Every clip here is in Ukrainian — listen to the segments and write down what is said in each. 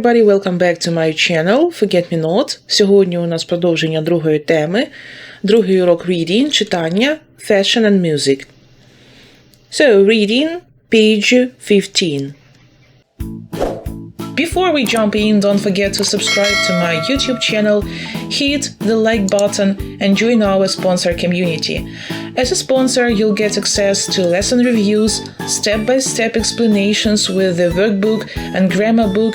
everybody, welcome back to my channel Forget Me Not. Сьогодні у нас продовження другої теми. Другий урок reading, читання, fashion and music. So, reading, page 15. Before we jump in, don't forget to subscribe to my YouTube channel, hit the like button, and join our sponsor community. As a sponsor, you'll get access to lesson reviews, step by step explanations with the workbook and grammar book,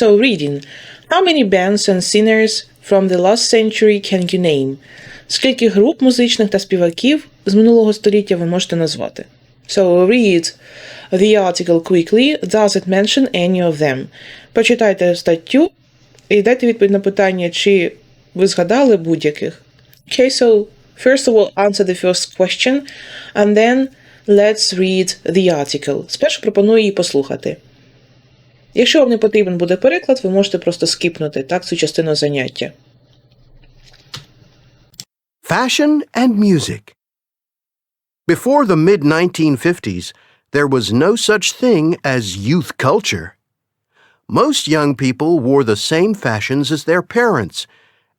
So, reading. How many bands and singers from the last century can you name? Скільки груп музичних та співаків з минулого століття ви можете назвати? So, read the article quickly. Does it mention any of them? Почитайте статтю і дайте відповідь на питання, чи ви згадали будь-яких. Okay, so first of all, answer the first question, and then let's read the article. Спершу пропоную її послухати. Якщо вам не потрібен буде переклад, ви можете просто скіпнути так цю частину заняття. Fashion and music. Before the mid 1950s, there was no such thing as youth culture. Most young people wore the same fashions as their parents,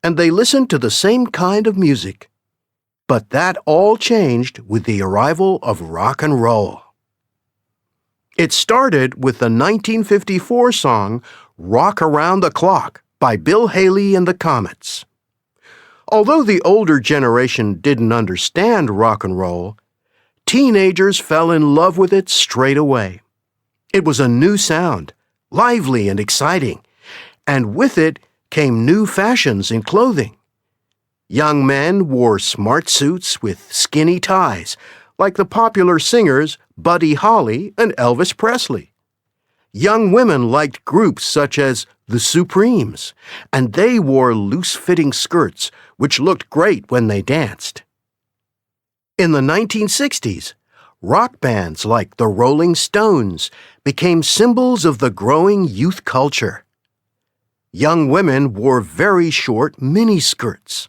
and they listened to the same kind of music. But that all changed with the arrival of rock and roll. It started with the 1954 song Rock Around the Clock by Bill Haley and the Comets. Although the older generation didn't understand rock and roll, teenagers fell in love with it straight away. It was a new sound, lively and exciting, and with it came new fashions in clothing. Young men wore smart suits with skinny ties, like the popular singers Buddy Holly and Elvis Presley. Young women liked groups such as the Supremes, and they wore loose fitting skirts which looked great when they danced. In the 1960s, rock bands like the Rolling Stones became symbols of the growing youth culture. Young women wore very short mini skirts.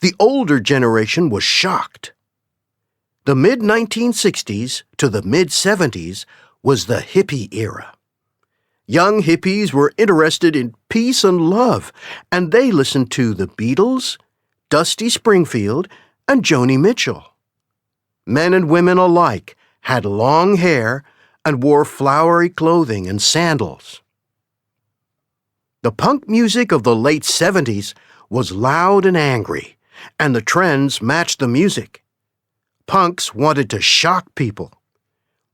The older generation was shocked. The mid 1960s to the mid 70s was the hippie era. Young hippies were interested in peace and love, and they listened to the Beatles, Dusty Springfield, and Joni Mitchell. Men and women alike had long hair and wore flowery clothing and sandals. The punk music of the late 70s was loud and angry, and the trends matched the music. Punks wanted to shock people.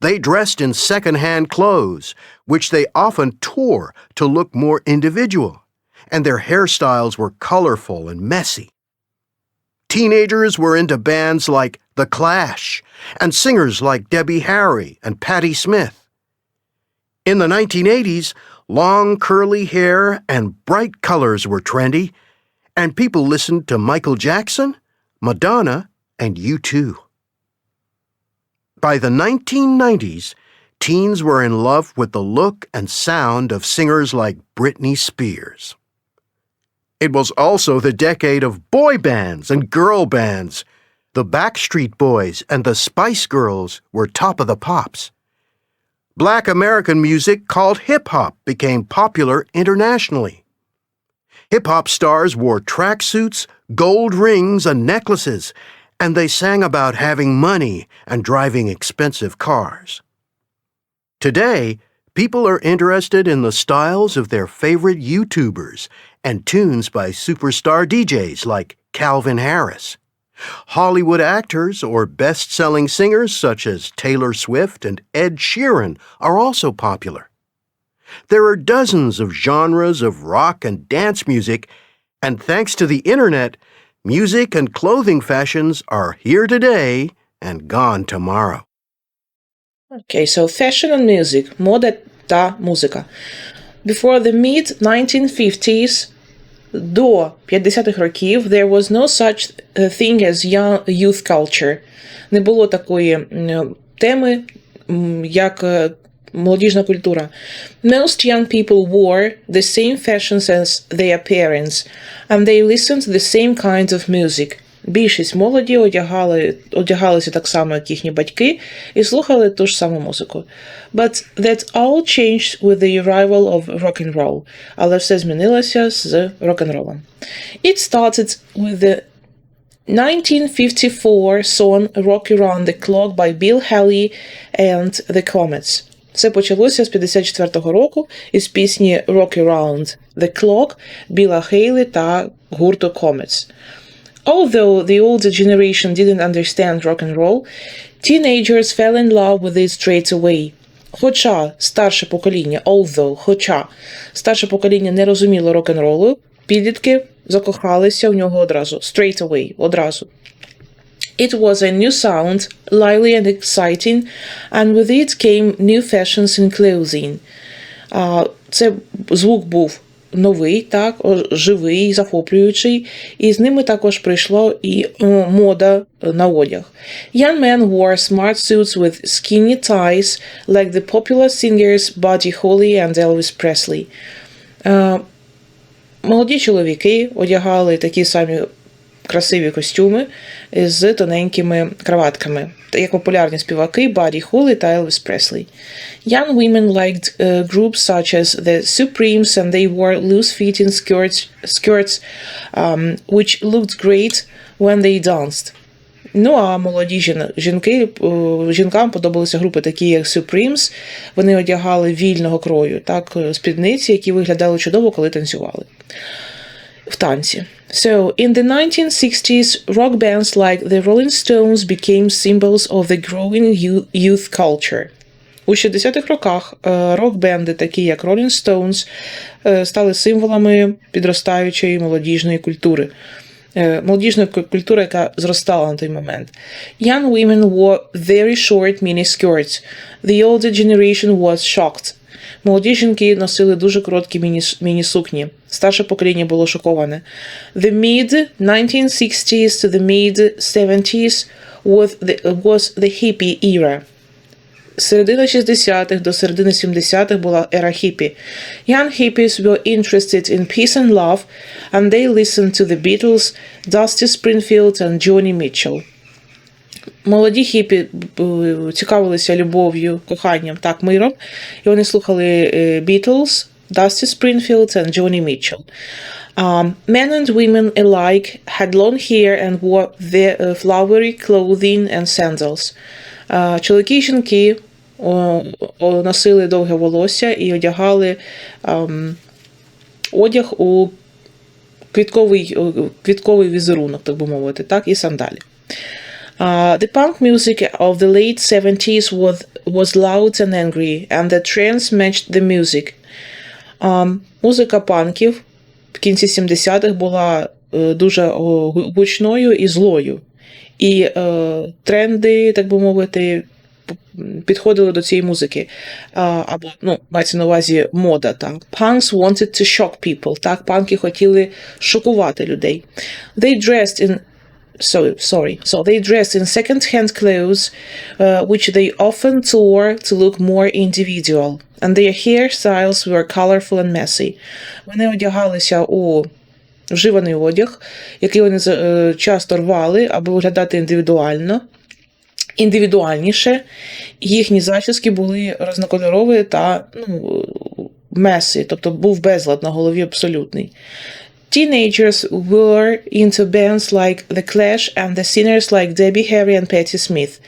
They dressed in second-hand clothes, which they often tore to look more individual, and their hairstyles were colorful and messy. Teenagers were into bands like The Clash and singers like Debbie Harry and Patti Smith. In the 1980s, long curly hair and bright colors were trendy, and people listened to Michael Jackson, Madonna, and U2. By the 1990s, teens were in love with the look and sound of singers like Britney Spears. It was also the decade of boy bands and girl bands. The Backstreet Boys and the Spice Girls were top of the pops. Black American music called hip hop became popular internationally. Hip hop stars wore tracksuits, gold rings, and necklaces, and they sang about having money and driving expensive cars. Today, people are interested in the styles of their favorite YouTubers and tunes by superstar DJs like Calvin Harris. Hollywood actors or best selling singers such as Taylor Swift and Ed Sheeran are also popular. There are dozens of genres of rock and dance music, and thanks to the internet, music and clothing fashions are here today and gone tomorrow. Okay, so fashion and music. Мода та музика. Before the mid-1950s, до 50-х років, there was no such thing as young youth culture. Не було такої м, теми, м, як е, молодіжна культура. Most young people wore the same fashions as their parents, and they listened to the same kinds of music. Більшість молоді одягали, одягалися так само, як їхні батьки, і слухали ту ж саму музику. But that all changed with the arrival of rock and roll. Але все змінилося з рок-н-ролом. It started with the 1954 song Rock Around the Clock by Bill Haley and the Comets. Це почалося з 54-го року із пісні Rock Around the Clock Біла Хейлі та гурту Comets. Although the older generation didn't understand rock and roll, teenagers fell in love with it straight away. Хоча старше покоління, although, хоча старше покоління не розуміло рок-н-ролу, підлітки закохалися в нього одразу, straight away, одразу. It was a new sound, lively and exciting, and with it came new fashions in clothing. А, Це звук був новий, так, живий, захоплюючий, і з ними також прийшло і мода на одяг. Young men wore smart suits with skinny ties, like the popular singers Buddy Holly and Elvis Presley. Е, Молоді чоловіки одягали такі самі красиві костюми з тоненькими краватками, як популярні співаки Buddy Holly та Elvis Presley. Young women liked uh, groups such as the Supremes and they wore loose-fitting skirts, skirts um, which looked great when they danced. Ну а молоді жінки, е, жінкам подобалися групи такі, як Supremes. Вони одягали вільного крою, так, е, спідниці, які виглядали чудово, коли танцювали в танці. So, in the 1960s, rock bands like the Rolling Stones became symbols of the growing youth culture. У 60-х роках е, рок-бенди, такі як Rolling Stones, е, стали символами підростаючої молодіжної культури. Е, Молодіжної культури, яка зростала на той момент. Young women wore very short mini skirts. The older generation was shocked. Молоді жінки носили дуже короткі міні, міні-сукні. Старше покоління було шоковане. The mid-1960s to the mid-70s was the, was the hippie era. З середини 60-х до середини 70-х була ера хіпі. Young hippies were interested in peace and love, and they listened to the Beatles, Dusty Springfield and Johnny Mitchell. Молоді хіпі цікавилися любов'ю, коханням, так, миром, і вони слухали е, Beatles, Dusty Springfield and Johnny Mitchell. Um, men and women alike had long hair and wore uh, flowery clothing and sandals. Uh, чоловіки і жінки носили довге волосся і одягали ам, одяг у квітковий, квітковий візерунок, так би мовити, так, і сандалі. Uh, the punk music of the late 70s was, was loud and angry, and the trance matched the music. Um, музика панків в кінці 70-х була е, дуже гу- гучною і злою. І е, тренди, так би мовити, підходили до цієї музики. А, або, ну, мається на увазі мода. Так. Punks wanted to shock people. Так, панки хотіли шокувати людей. They dressed in so sorry. So they dressed in second-hand clothes, uh, which they often tore to look more individual, and their hairstyles were colorful and messy. Вони одягалися у вживаний одяг, який вони е, часто рвали, аби виглядати індивідуально. Індивідуальніше, їхні зачіски були різнокольорові та ну, меси, тобто був безлад на голові абсолютний. Teenagers were into bands like The Clash and the singers like Debbie Harry and Patti Smith.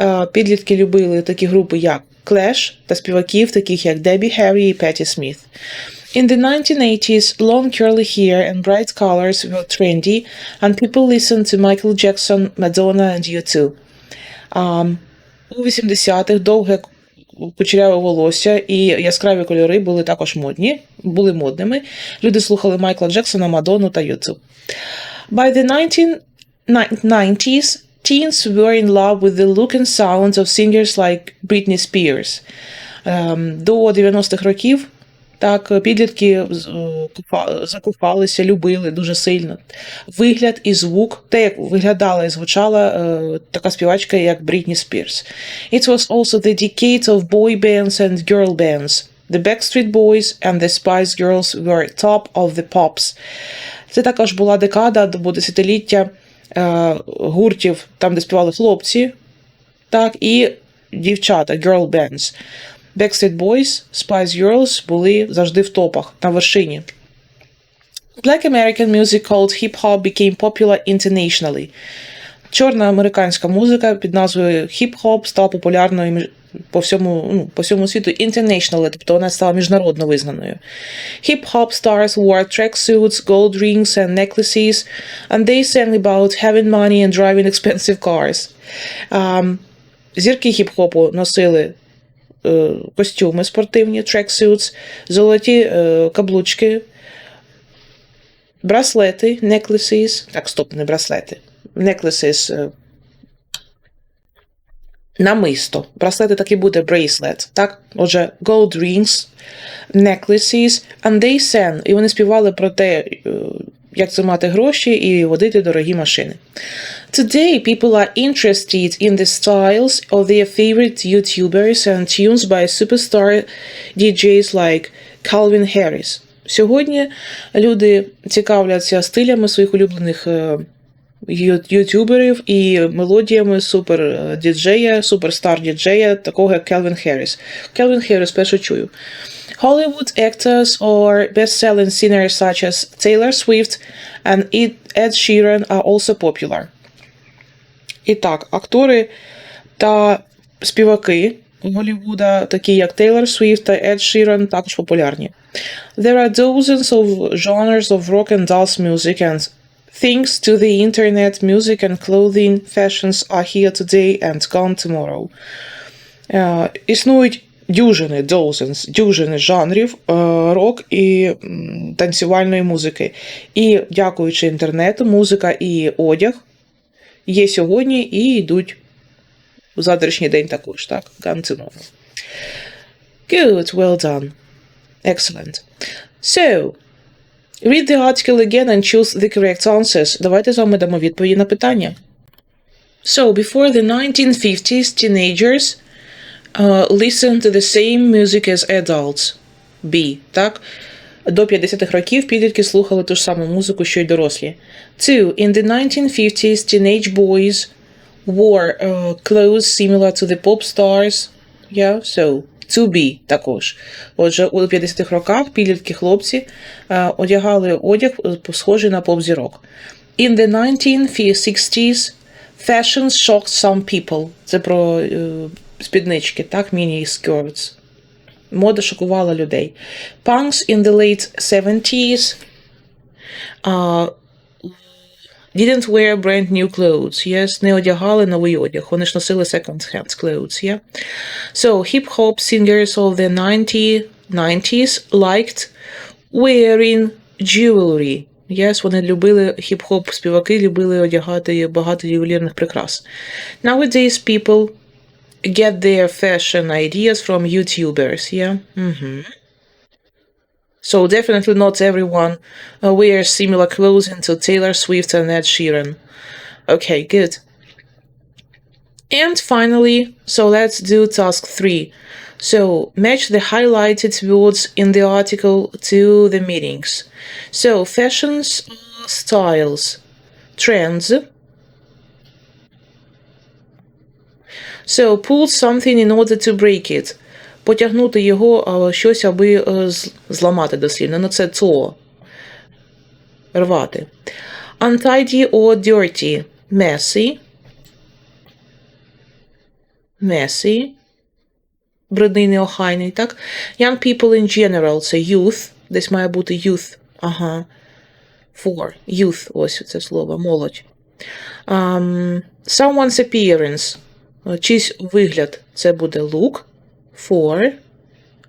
Е, Підлітки любили такі групи, як Clash та співаків, таких як Debbie Harry і Patti Smith. In the 1980s, long curly hair and bright colors were trendy, and people listened to Michael Jackson, Madonna and U2. Um, у 80-х довге кучеряве волосся і яскраві кольори були також модні, були модними. Люди слухали Майкла Джексона, Мадонну та Ютуб. By the 1990s, teens were in love with the look and sounds of singers like Britney Spears. Ем, До 90-х років Так, підлітки з- е, закохалися, любили дуже сильно. Вигляд і звук, те, як виглядала і звучала е, така співачка, як Брітні Спірс. It was also the decade of boy bands and girl bands. The Backstreet Boys and the Spice Girls were top of the pops. Це також була декада або десятиліття е, гуртів, там, де співали хлопці, так, і дівчата, girl bands. Backstreet Boys, Spice Girls були завжди в топах, на вершині. Black American music called hip-hop became popular internationally. Чорна американська музика під назвою хіп-хоп стала популярною по всьому, ну, по всьому світу internationally, тобто вона стала міжнародно визнаною. Hip-hop stars wore tracksuits, gold rings and necklaces, and they sang about having money and driving expensive cars. Um, зірки хіп-хопу носили е, костюми спортивні, tracksuits, золоті е, каблучки, браслети, necklaces, так, стоп, не браслети, necklaces, е, намисто. Браслети так і буде bracelet, так? Отже, gold rings, necklaces, and they sang, і вони співали про те, е, як це мати гроші і водити дорогі машини. Today, people are interested in the styles of their favorite YouTubers and tunes by superstar DJs like Calvin Harris. Сьогодні люди цікавляться стилями своїх улюблених е, ютуберів і мелодіями супер е, діджея, суперстар діджея, такого як Келвін Харріс. Келвін Харріс перше чую. Hollywood actors or best-selling singers such as Taylor Swift and Ed Ed Sheeran are also popular. І так, актори та співаки Голлівуда, такі як Тейлор Свіфт та Ед Шіран, також популярні. There are dozens of genres of rock and dance music and thanks to the internet, music and clothing fashions are here today and gone tomorrow. Е, існують дюжини, dozens, дюжини жанрів е, рок і танцювальної музики. І дякуючи інтернету, музика і одяг є сьогодні і йдуть у завтрашній день також, так? Gone tomorrow. Good, well done. Excellent. So, read the article again and choose the correct answers. Давайте з вами дамо відповіді на питання. So, before the 1950s, teenagers uh, listened to the same music as adults. B. Так? До 50-х років підлітки слухали ту ж саму музику, що й дорослі. Two. In the 1950s, teenage boys wore uh, clothes similar to the pop stars. Yeah, so to be також. Отже, у 50-х роках підлітки хлопці е, одягали одяг е, схожий на поп-зірок. In the 1960s, fashion shocked some people. Це про е, спіднички, так, міні-skirts. Мода шокувала людей. Punks in the late 70s uh, didn't wear brand new clothes. Yes, не одягали новий одяг. Вони ж носили second-hand clothes, yeah? So, hip-hop singers of the 90, 90s liked wearing jewelry. Yes, вони любили хіп-хоп співаки, любили одягати багато ювелірних прикрас. Nowadays people get their fashion ideas from YouTubers, yeah? Mhm. So definitely not everyone uh, wears similar clothing to Taylor Swift and Ed Sheeran. Okay, good. And finally, so let's do task three. So match the highlighted words in the article to the meanings. So fashions, styles, trends. So pull something in order to break it. Потягнути його щось, аби е, зламати дослівно. Ну це то. Рвати. Untidy or dirty. Messy. Messy. Брудний, неохайний, так? Young people in general це youth. Десь має бути youth. Ага. For. Youth. Ось це слово. Молодь. Um, someone's appearance. Чийсь вигляд. Це буде look. Four.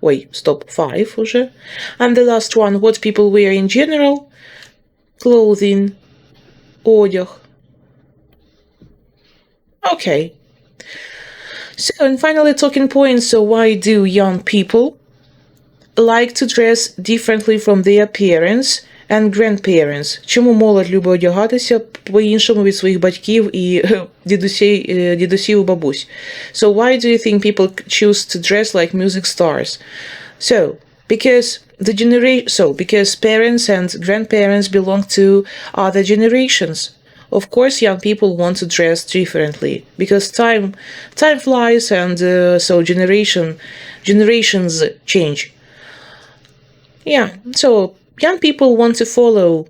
Ой, стоп, five уже. And the last one, what people wear in general. Clothing. Одяг. Okay. So, and finally, talking points. So, why do young people like to dress differently from their parents and grandparents. Чому молодь любить одягатися по-іншому від своїх батьків і е, дідусей, е, дідусів і бабусь? So why do you think people choose to dress like music stars? So, because the generation, so because parents and grandparents belong to other generations. Of course, young people want to dress differently because time time flies and uh, so generation generations change. Yeah, so young people want to follow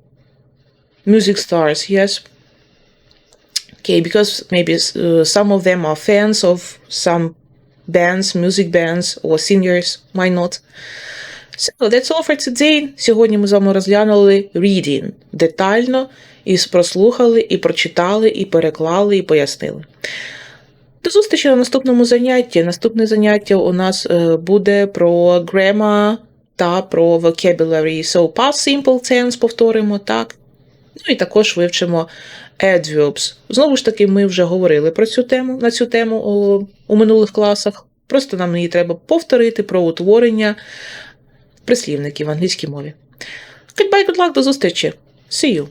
music stars, yes. Okay, because maybe uh, some of them are fans of some bands, music bands, or singers. Why not? So that's all for today. Сьогодні ми з вами розглянули reading детально, і прослухали, і прочитали, і переклали, і пояснили. До зустрічі на наступному занятті. Наступне заняття у нас е, буде про grammar та про vocabulary. So past simple tense повторимо, так? Ну і також вивчимо adverbs. Знову ж таки, ми вже говорили про цю тему на цю тему о, у минулих класах. Просто нам її треба повторити про утворення прислівників в англійській мові. Goodbye, good luck, до зустрічі. See you!